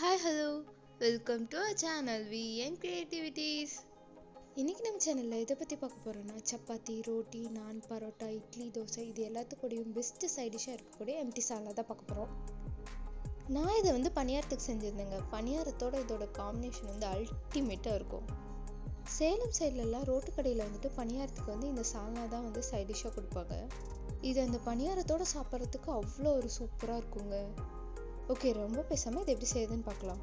Hi hello welcome to a channel V N creativities இன்றைக்கி நம்ம சேனலில் இதை பற்றி பார்க்க போகிறோன்னா சப்பாத்தி ரோட்டி நான் பரோட்டா இட்லி தோசை இது எல்லாத்துக்கூடயும் பெஸ்ட்டு சைட் டிஷ்ஷாக இருக்கக்கூடிய எம்டி சாலை தான் பார்க்க போகிறோம் நான் இதை வந்து பணியாரத்துக்கு செஞ்சுருந்தேங்க. பணியாரத்தோட இதோட காம்பினேஷன் வந்து அல்டிமேட்டாக இருக்கும். சேலம் சைட்லலாம் ரோட்டு கடையில் வந்துட்டு பணியாரத்துக்கு வந்து இந்த சால்னா தான் வந்து சைட் டிஷ்ஷாக கொடுப்பாங்க. இது அந்த பணியாரத்தோட சாப்பிட்றதுக்கு அவ்வளோ ஒரு சூப்பராக இருக்குங்க. ஓகே ரொம்ப பேசாமல் இது எப்படி செய்யுதுன்னு பார்க்கலாம்.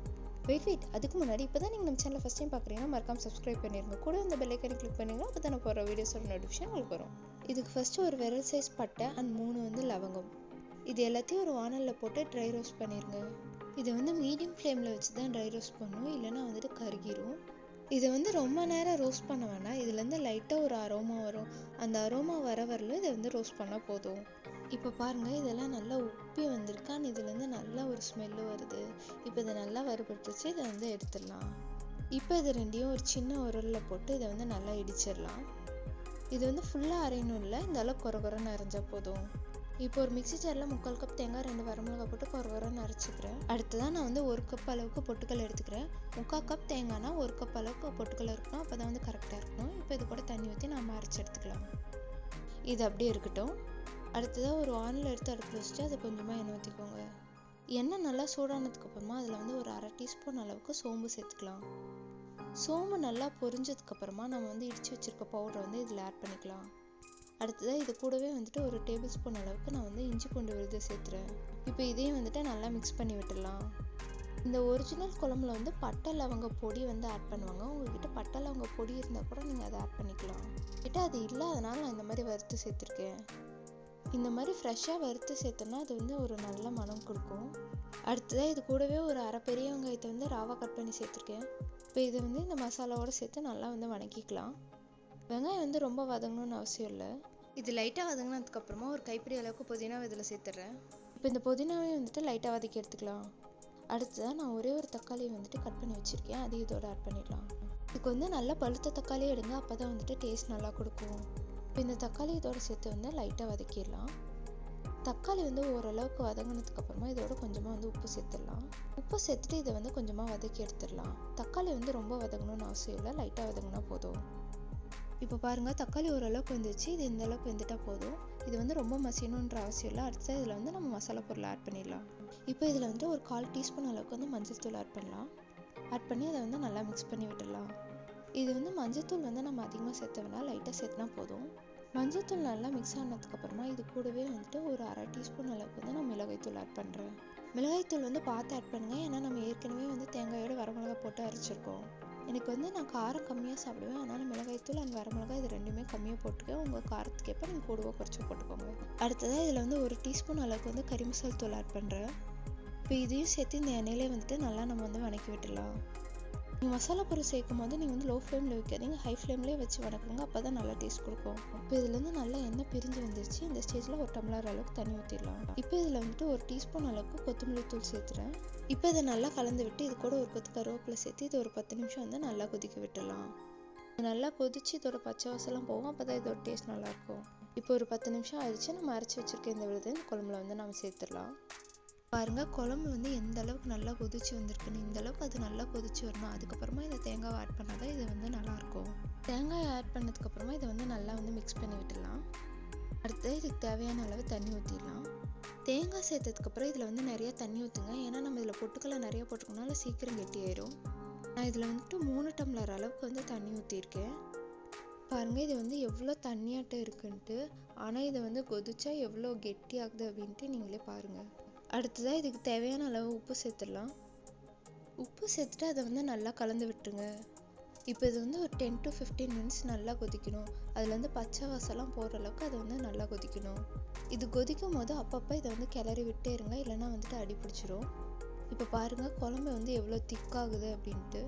வெயிட் வெயிட் அதுக்கு முன்னாடி இப்போ தான் நீங்கள் நம்ம சேனலை ஃபஸ்ட் டைம் பார்க்குறீங்கன்னா மறக்காம சப்ஸ்கிரைப் பண்ணிடுங்க கூட அந்த பெல்லைக்கனை கிளிக் பண்ணிங்கன்னா அப்போ தான் நான் போகிற வீடியோஸோட நோட்டிஃபிகேஷன் உங்களுக்கு வரும். இதுக்கு ஃபஸ்ட்டு ஒரு விரல் சைஸ் பட்டை அண்ட் மூணு வந்து லவங்கம். இது எல்லாத்தையும் ஒரு வானலில் போட்டு ட்ரை ரோஸ்ட் பண்ணிடுங்க இதை வந்து மீடியம் ஃப்ளேமில் வச்சு தான் ட்ரை ரோஸ்ட் பண்ணணும் இல்லைன்னா வந்துட்டு கருகிரும். இதை வந்து ரொம்ப நேரம் ரோஸ்ட் பண்ண வேணாம். இதுலேருந்து லைட்டாக ஒரு அரோமா வரும். அந்த அரோமா வர வரல இதை வந்து ரோஸ்ட் பண்ணால் போதும். இப்போ பாருங்கள் இதெல்லாம் நல்லா உப்பி வந்திருக்கு. அண்ட் இதுலேருந்து நல்லா ஒரு ஸ்மெல்லு வருது. இப்போ இதை நல்லா வறுபட்டுச்சு இதை வந்து எடுத்துடலாம். இப்போ இது ரெண்டையும் ஒரு சின்ன உரலில் போட்டு இதை வந்து நல்லா இடிச்சிடலாம். இது வந்து ஃபுல்லாக அரையணும் இல்லை. இந்த அளவுக்கு குறை குறைன்னு அரைஞ்சால் போதும். இப்போ ஒரு மிக்சி ஜாரில் முக்கால் கப் தேங்காய் ரெண்டு வரமிளகாய் போட்டு குறை குறைன்னு அரைச்சிக்கிறேன். அடுத்ததாக நான் வந்து ஒரு கப் அளவுக்கு பொட்டுக்கல் எடுத்துக்கிறேன். முக்கால் கப் தேங்காய்னா ஒரு கப் அளவுக்கு பொட்டுக்கல் இருக்கணும். அப்போ தான் வந்து கரெக்டாக இருக்கணும். இப்போ இது கூட தண்ணி ஊற்றி நம்ம அரைச்சி எடுத்துக்கலாம். இது அப்படியே இருக்கட்டும். அடுத்ததாக ஒரு வானில் எடுத்து அடுப்பு வச்சுட்டு அதை கொஞ்சமாக எண்ணெய் ஊற்றிக்கோங்க எண்ணெய் நல்லா சூடானதுக்கு அப்புறமா அதில் வந்து ஒரு அரை டீஸ்பூன் அளவுக்கு சோம்பு சேர்த்துக்கலாம். சோம்பு நல்லா பொரிஞ்சதுக்கப்புறமா நம்ம வந்து இடித்து வச்சுருக்க பவுடரை வந்து இதில் ஆட் பண்ணிக்கலாம். அடுத்ததாக இது கூடவே வந்துட்டு ஒரு டேபிள் ஸ்பூன் அளவுக்கு நான் வந்து இஞ்சி பூண்டு விருது சேர்த்துறேன். இப்போ இதையும் வந்துட்டு நல்லா மிக்ஸ் பண்ணி விட்டுடலாம். இந்த ஒரிஜினல் குழம்புல வந்து பட்டை லவங்க பொடி வந்து ஆட் பண்ணுவாங்க. உங்ககிட்ட பட்டை லவங்க பொடி இருந்தால் கூட நீங்கள் அதை ஆட் பண்ணிக்கலாம். கிட்ட அது இல்லாதனால நான் இந்த மாதிரி வறுத்து சேர்த்துருக்கேன். இந்த மாதிரி ஃப்ரெஷ்ஷாக வறுத்து சேர்த்தோன்னா அது வந்து ஒரு நல்ல மனம் கொடுக்கும். அடுத்ததாக இது கூடவே ஒரு அரை பெரிய வெங்காயத்தை வந்து ராவா கட் பண்ணி சேர்த்துருக்கேன். இப்போ இதை வந்து இந்த மசாலாவோடு சேர்த்து நல்லா வந்து வணக்கிக்கலாம். வெங்காயம் வந்து ரொம்ப வதங்கணும்னு அவசியம் இல்லை. இது லைட்டாக வதங்கினதுக்கப்புறமா ஒரு கைப்பிடி அளவுக்கு புதினா இதில் சேர்த்துட்றேன். இப்போ இந்த புதினாவையும் வந்துட்டு லைட்டாக வதக்கி எடுத்துக்கலாம். அடுத்ததாக நான் ஒரே ஒரு தக்காளியை வந்துட்டு கட் பண்ணி வச்சுருக்கேன். அது இதோட ஆட் பண்ணிடலாம். இதுக்கு வந்து நல்லா பழுத்த தக்காளி எடுங்க. அப்போ தான் வந்துட்டு டேஸ்ட் நல்லா கொடுக்கும். இப்போ இந்த தக்காளி இதோட சேர்த்து வந்து லைட்டாக வதக்கிடலாம். தக்காளி வந்து ஓரளவுக்கு வதங்கினதுக்கப்புறமா இதோட கொஞ்சமாக வந்து உப்பு சேர்த்துடலாம். உப்பு சேர்த்துட்டு இதை வந்து கொஞ்சமாக வதக்கி எடுத்துடலாம். தக்காளி வந்து ரொம்ப வதங்கணும்னு அவசியம் இல்லை. லைட்டாக வதங்கினா போதும். இப்போ பாருங்கள் தக்காளி ஓரளவுக்கு வந்துச்சு இது இந்த அளவுக்கு வந்துட்டால் போதும். இது வந்து ரொம்ப மசியணுன்ற அவசியம் இல்லை. அடுத்து இதில் வந்து நம்ம மசாலா பொருளை ஆட் பண்ணிடலாம். இப்போ இதில் வந்து ஒரு கால் டீஸ்பூன் அளவுக்கு வந்து மஞ்சள் தூள் ஆட் பண்ணலாம். ஆட் பண்ணி அதை வந்து நல்லா மிக்ஸ் பண்ணி விட்டுடலாம். இது வந்து மஞ்சத்தூள் வந்து நம்ம அதிகமாக சேர்த்த வேணால் லைட்டாக சேர்த்துனா போதும். மஞ்சத்தூள் நல்லா மிக்ஸ் ஆனதுக்கப்புறமா இது கூடவே வந்துட்டு ஒரு அரை டீஸ்பூன் அளவுக்கு வந்து நான் மிளகாய்த்தூள் ஆட் பண்ணுறேன் மிளகாய்த்தூள் வந்து பார்த்து ஆட் பண்ணுங்கள் ஏன்னா நம்ம ஏற்கனவே வந்து தேங்காயோட வரமிளகா போட்டு அரைச்சிருக்கோம். எனக்கு வந்து நான் காரம் கம்மியாக சாப்பிடுவேன். அதனால் மிளகாய்த்தூள் அண்ட் வரமிளகாய் இது ரெண்டுமே கம்மியாக போட்டுக்கேன் உங்கள் காரத்துக்கு ஏற்ப நீங்கள் கூடவோ குறைச்சி போட்டுக்கோங்க. அடுத்ததாக இதில் வந்து ஒரு டீஸ்பூன் அளவுக்கு வந்து கறி மசால் தூள் ஆட் பண்ணுறேன் இப்போ இதையும் சேர்த்து இந்த எண்ணெயிலே வந்துட்டு நல்லா நம்ம வந்து வணக்கி விட்டுடலாம். மசாலா பொருள் சேர்க்கும் போது நீங்கள் வந்து லோ ஃப்ளேமில் வைக்காதீங்க ஹை ஃப்ளேம்லேயே வச்சு வணக்குங்க. அப்போ தான் நல்லா டேஸ்ட் கொடுக்கும். இப்போ இதுலேருந்து நல்லா எண்ணெய் பிரிஞ்சு வந்துருச்சு. இந்த ஸ்டேஜில் ஒரு டம்ளர் அளவுக்கு தண்ணி ஊற்றிடலாம் இப்போ இதில் வந்துட்டு ஒரு டீஸ்பூன் அளவுக்கு கொத்தமல்லி தூள் சேர்த்துறேன். இப்போ இதை நல்லா கலந்து விட்டு இது கூட ஒரு கொத்து கருவேப்பிலை சேர்த்து இது ஒரு பத்து நிமிஷம் வந்து நல்லா கொதிக்க விட்டுடலாம். நல்லா கொதிச்சு இதோட பச்சை வாசலாம் போகும். அப்போ தான் இதோட டேஸ்ட் நல்லாயிருக்கும் இப்போ ஒரு பத்து நிமிஷம் ஆயிடுச்சு. நம்ம அரைச்சி வச்சுருக்க இந்த விழுது இந்த குழம்புல வந்து நம்ம சேர்த்துடலாம். பாருங்க குழம்பு வந்து எந்த அளவுக்கு நல்லா கொதிச்சு வந்திருக்குன்னு இந்த அளவுக்கு அது நல்லா கொதிச்சு வரணும். அதுக்கப்புறமா இந்த தேங்காவை ஆட் பண்ணால் தான் இது வந்து நல்லாயிருக்கும். தேங்காயை ஆட் பண்ணதுக்கப்புறமா இதை வந்து நல்லா வந்து மிக்ஸ் பண்ணி விட்டுடலாம். அடுத்து இதுக்கு தேவையான அளவு தண்ணி ஊற்றிடலாம் தேங்காய் சேர்த்ததுக்கப்புறம் இதில் வந்து நிறைய தண்ணி ஊற்றுங்க ஏன்னா நம்ம இதில் பொட்டுக்கலை நிறைய போட்டுக்கனால சீக்கிரம் கெட்டியாயிரும். நான் இதில் வந்துட்டு மூணு டம்ளர் அளவுக்கு வந்து தண்ணி ஊற்றிருக்கேன் பாருங்கள் இது வந்து எவ்வளோ தண்ணியாட்டம் இருக்குன்ட்டு. ஆனால் இதை வந்து கொதிச்சா எவ்வளோ கெட்டி ஆகுது அப்படின்ட்டு நீங்களே பாருங்கள் அடுத்ததாக இதுக்கு தேவையான அளவு உப்பு சேர்த்துடலாம். உப்பு சேர்த்துட்டு அதை வந்து நல்லா கலந்து விட்டுருங்க. இப்போ இது வந்து ஒரு டென் டு ஃபிஃப்டீன் மினிட்ஸ் நல்லா கொதிக்கணும். அதில் வந்து பச்சை வாசலாம் போகிற அளவுக்கு அதை வந்து நல்லா கொதிக்கணும். இது கொதிக்கும் போது அப்பப்போ இதை வந்து கிளறி விட்டே இருங்க. இல்லைன்னா வந்துட்டு அடி பிடிச்சிரும். இப்போ பாருங்கள் குழம்பு வந்து எவ்வளோ திக்காகுது அப்படின்ட்டு.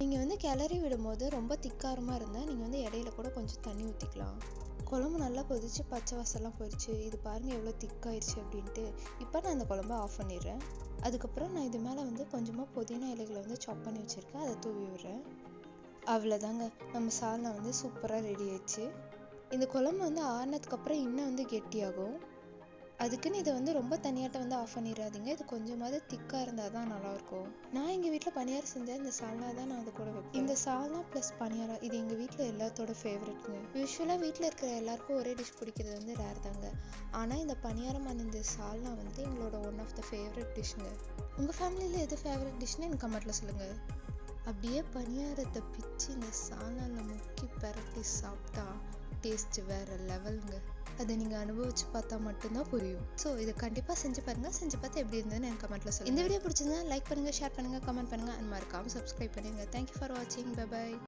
நீங்கள் வந்து கிளறி விடும்போது ரொம்ப திக்காரமாக இருந்தால் நீங்கள் வந்து இடையில கூட கொஞ்சம் தண்ணி ஊற்றிக்கலாம் குழம்பு நல்லா கொதிச்சு பச்சை வாசலாம் போயிடுச்சு இது பாருங்கள் எவ்வளோ திக்காயிடுச்சு அப்படின்ட்டு. இப்போ நான் அந்த குழம்ப ஆஃப் பண்ணிடுறேன். அதுக்கப்புறம் நான் இது மேலே வந்து கொஞ்சமாக புதினா இலைகளை வந்து சாப் பண்ணி வச்சுருக்கேன். அதை தூவி விடுறேன். அவ்வளோதாங்க நம்ம சால்னா வந்து சூப்பராக ரெடி ஆயிடுச்சு. இந்த குழம்பு வந்து ஆறுனதுக்கப்புறம் இன்னும் வந்து கெட்டியாகும். அதுக்குன்னு இதை வந்து ரொம்ப தனியாட்ட வந்து ஆஃப் பண்ணிடாதீங்க இது கொஞ்சமாவது திக்காக இருந்தால் தான் நல்லாயிருக்கும். நான் எங்கள் வீட்டில் பணியாரம் செஞ்சேன் இந்த சால்னா தான் நான் அது கூட வைப்பேன். இந்த சால்னா ப்ளஸ் பணியாரம் இது எங்கள் வீட்டில் எல்லாத்தோட ஃபேவரெட்ங்க யூஸ்வலாக வீட்டில் இருக்கிற எல்லாருக்கும் ஒரே டிஷ் பிடிக்கிறது வந்து ரேர் தாங்க. ஆனால் இந்த பணியாரம் அந்த இந்த சால்னா வந்து எங்களோட ஒன் ஆஃப் த ஃபேவரட் டிஷ்ங்க உங்கள் ஃபேமிலியில் எது ஃபேவரட் டிஷ்னு எனக்கு கமெண்ட்டில் சொல்லுங்கள் அப்படியே பணியாரத்தை பிச்சு இந்த சால்னாவில் முக்கி பரட்டி சாப்பிட்டா டேஸ்ட் வேற லெவலுங்க அதை நீங்கள் அனுபவிச்சு பார்த்தா மட்டும்தான் புரியும். ஸோ இதை கண்டிப்பாக செஞ்சு பாருங்க. செஞ்சு பார்த்து எப்படி இருந்ததுன்னு எனக்கு கமெண்ட்டில் சொல்லுங்கள் இந்த வீடியோ பிடிச்சிருந்தா லைக் பண்ணுங்கள் ஷேர் பண்ணுங்கள் கமெண்ட் பண்ணுங்கள் அண்ட் மறக்காமல் சப்ஸ்கிரைப் பண்ணுங்கள் தேங்க்யூ ஃபார் வாட்சிங் பை